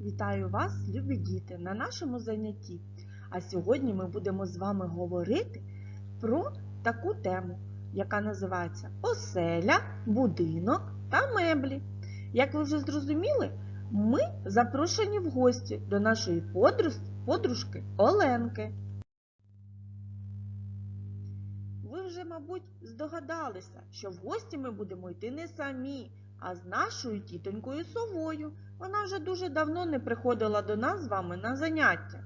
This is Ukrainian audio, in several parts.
Вітаю вас, любі діти, на нашому занятті. А сьогодні ми будемо з вами говорити про таку тему, яка називається Оселя, будинок та меблі. Як ви вже зрозуміли, ми запрошені в гості до нашої подружки Оленки. Ви вже, мабуть, здогадалися, що в гості ми будемо йти не самі, а з нашою тітонькою совою. Вона вже дуже давно не приходила до нас з вами на заняття.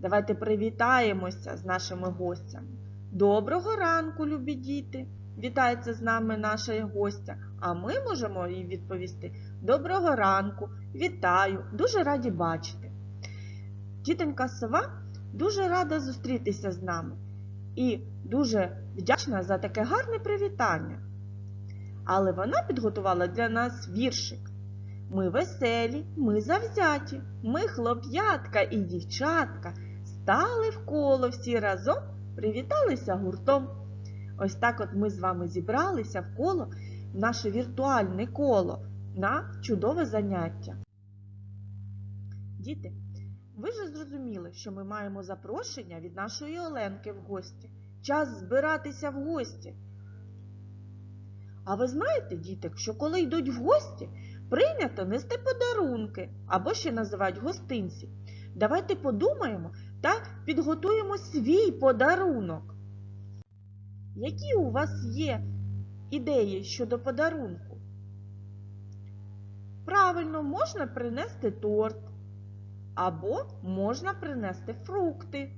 Давайте привітаємося з нашими гостями. Доброго ранку, любі діти! Вітається з нами наша гостя, а ми можемо їй відповісти Доброго ранку, вітаю, дуже раді бачити. Тітонька сова дуже рада зустрітися з нами і дуже вдячна за таке гарне привітання. Але вона підготувала для нас віршик. Ми веселі, ми завзяті, ми хлоп'ятка і дівчатка, стали в коло всі разом, привіталися гуртом. Ось так от ми з вами зібралися в коло, в наше віртуальне коло на чудове заняття. Діти, ви ж зрозуміли, що ми маємо запрошення від нашої Оленки в гості. Час збиратися в гості. А ви знаєте, діти, що коли йдуть в гості, прийнято нести подарунки або ще називають гостинці. Давайте подумаємо та підготуємо свій подарунок. Які у вас є ідеї щодо подарунку? Правильно, можна принести торт або можна принести фрукти.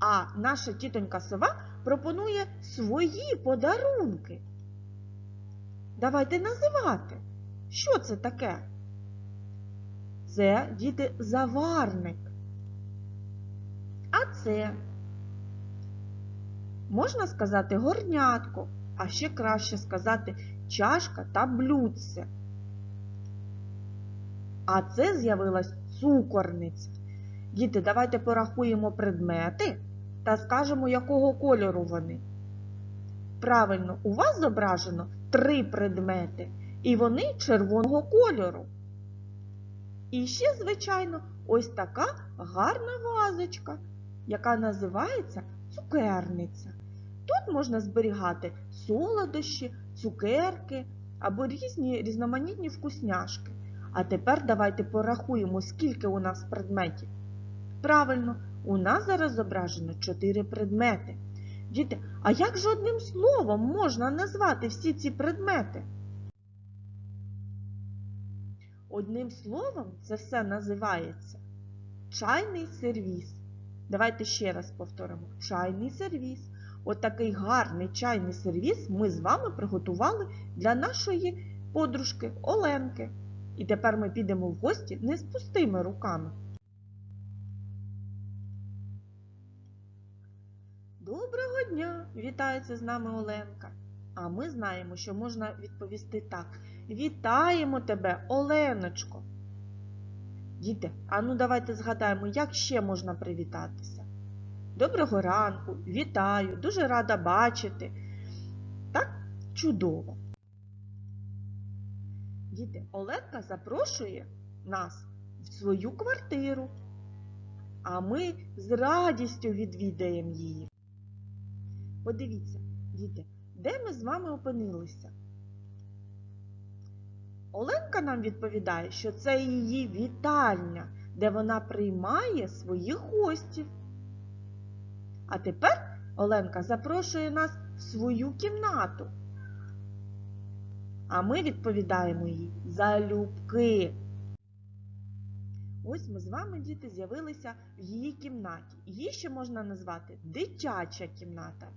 А наша тітонька сова пропонує свої подарунки. Давайте називати. Що це таке? Це, діти, заварник. А це можна сказати горнятко, а ще краще сказати чашка та блюдце. А це з'явилась цукорниця. Діти, давайте порахуємо предмети та скажемо, якого кольору вони. Правильно, у вас зображено три предмети, і вони червоного кольору. І ще, звичайно, ось така гарна вазочка, яка називається цукерниця. Тут можна зберігати солодощі, цукерки або різні різноманітні вкусняшки. А тепер давайте порахуємо, скільки у нас предметів. Правильно, у нас зараз зображено чотири предмети. Діти, а як же одним словом можна назвати всі ці предмети? Одним словом це все називається чайний сервіс. Давайте ще раз повторимо: чайний сервіс. От гарний чайний сервіс ми з вами приготували для нашої подружки Оленки. І тепер ми підемо в гості не з пустими руками. Доброго дня! Вітається з нами Оленка. А ми знаємо, що можна відповісти так. Вітаємо тебе, Оленочко. Діти, а ну давайте згадаємо, як ще можна привітатися. Доброго ранку, вітаю, дуже рада бачити. Так, чудово. Діти, Оленка запрошує нас в свою квартиру, а ми з радістю відвідаємо її. Подивіться, діти, де ми з вами опинилися? Оленка нам відповідає, що це її вітальня, де вона приймає своїх гостів. А тепер Оленка запрошує нас в свою кімнату. А ми відповідаємо їй залюбки. Ось ми з вами, діти, з'явилися в її кімнаті. Її ще можна назвати дитяча кімната.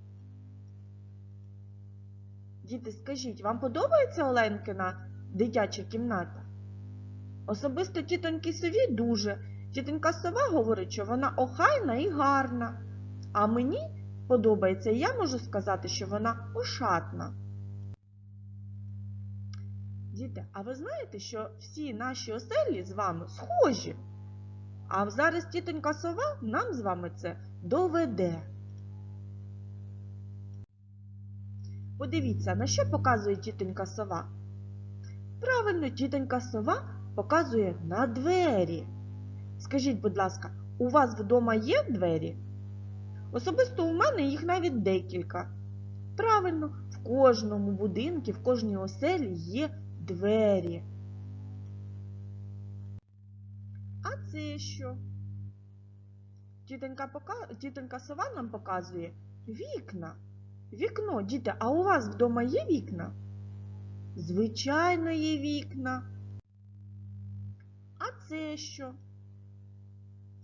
Діти, скажіть, вам подобається Оленкина дитяча кімната? Особисто тітоньки сові дуже. Тітонька сова говорить, що вона охайна і гарна. А мені подобається, і я можу сказати, що вона ошатна. Діти, а ви знаєте, що всі наші оселі з вами схожі? А зараз тітонька сова нам з вами це доведе. Подивіться, на що показує тітонька сова. Правильно, тітонька сова показує на двері. Скажіть, будь ласка, у вас вдома є двері? Особисто у мене їх навіть декілька. Правильно, в кожному будинку, в кожній оселі є двері. А це що? Тітонька, пока... Сова нам показує вікна. Вікно, діти, а у вас вдома є вікна? Звичайно, є вікна. А це що?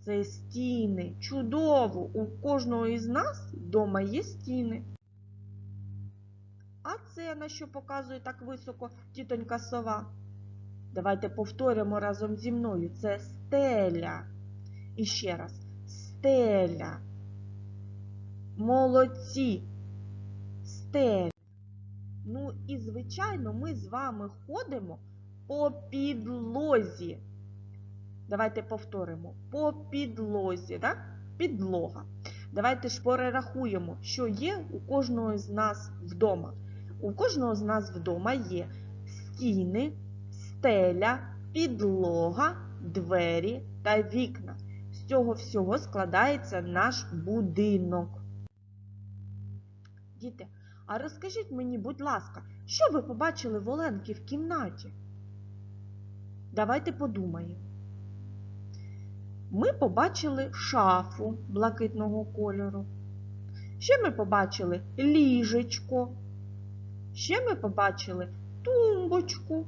Це стіни. Чудово! У кожного із нас вдома є стіни. А це на що показує так високо тітонька сова? Давайте повторимо разом зі мною. Це стеля. І ще раз. Стеля. Молодці. Стеля. Ну і, звичайно, ми з вами ходимо по підлозі. Давайте повторимо. По підлозі, так? Підлога. Давайте ж перерахуємо, що є у кожного з нас вдома. У кожного з нас вдома є стіни, стеля, підлога, двері та вікна. З цього всього складається наш будинок. Діти, а розкажіть мені, будь ласка, що ви побачили в Оленки в кімнаті? Давайте подумаємо. Ми побачили шафу блакитного кольору. Ще ми побачили ліжечко. Ще ми побачили тумбочку.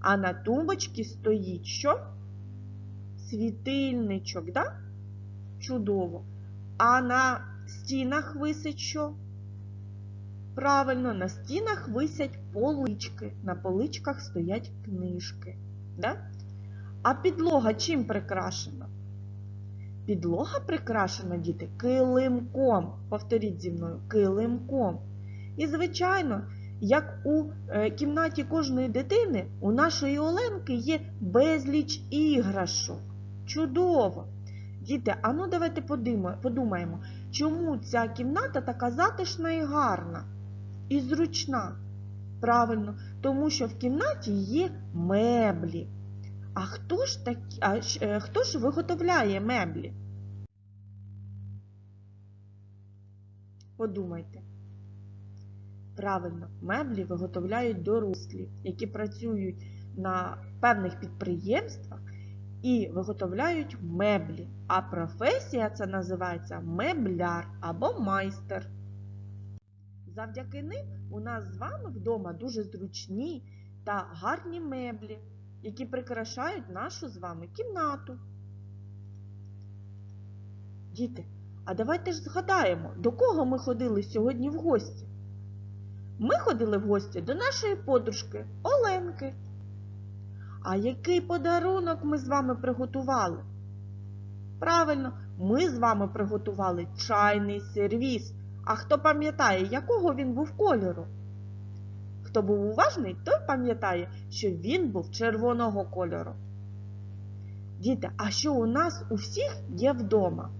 А на тумбочці стоїть що? Світильничок, да? Чудово. А на стінах висить що? Правильно, на стінах висять полички. На поличках стоять книжки. Да? А підлога чим прикрашена? Підлога прикрашена, діти, килимком. Повторіть зі мною, килимком. І, звичайно, як у е, кімнаті кожної дитини, у нашої Оленки є безліч іграшок. Чудово! Діти, а ну давайте подумаємо, чому ця кімната така затишна і гарна і зручна. Правильно, тому що в кімнаті є меблі. А хто ж такі, а, е, хто ж виготовляє меблі? Подумайте. Правильно, меблі виготовляють дорослі, які працюють на певних підприємствах і виготовляють меблі. А професія це називається мебляр або майстер. Завдяки ним у нас з вами вдома дуже зручні та гарні меблі, які прикрашають нашу з вами кімнату. Діти, а давайте ж згадаємо, до кого ми ходили сьогодні в гості. Ми ходили в гості до нашої подружки Оленки. А який подарунок ми з вами приготували? Правильно, ми з вами приготували чайний сервіс. А хто пам'ятає, якого він був кольору? Хто був уважний, той пам'ятає, що він був червоного кольору. Діти, а що у нас у всіх є вдома?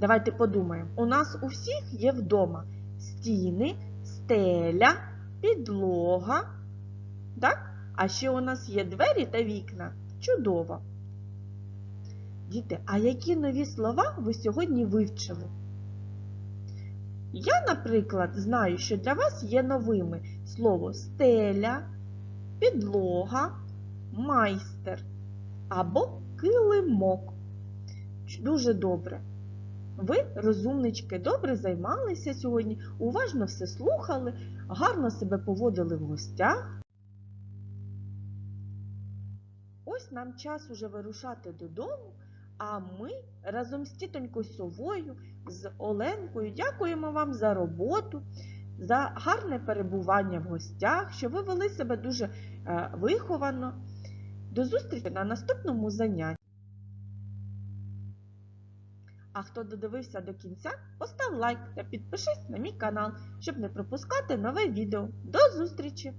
Давайте подумаємо. У нас у всіх є вдома стіни, стеля, підлога. Так? А ще у нас є двері та вікна. Чудово. Діти, а які нові слова ви сьогодні вивчили? Я, наприклад, знаю, що для вас є новими слово стеля, підлога, майстер або килимок. Дуже добре. Ви, розумнички, добре займалися сьогодні, уважно все слухали, гарно себе поводили в гостях. Ось нам час уже вирушати додому, а ми разом з тітонькою совою, з Оленкою дякуємо вам за роботу, за гарне перебування в гостях, що ви вели себе дуже е, виховано. До зустрічі на наступному занятті. А хто додивився до кінця, постав лайк та підпишись на мій канал, щоб не пропускати нове відео. До зустрічі!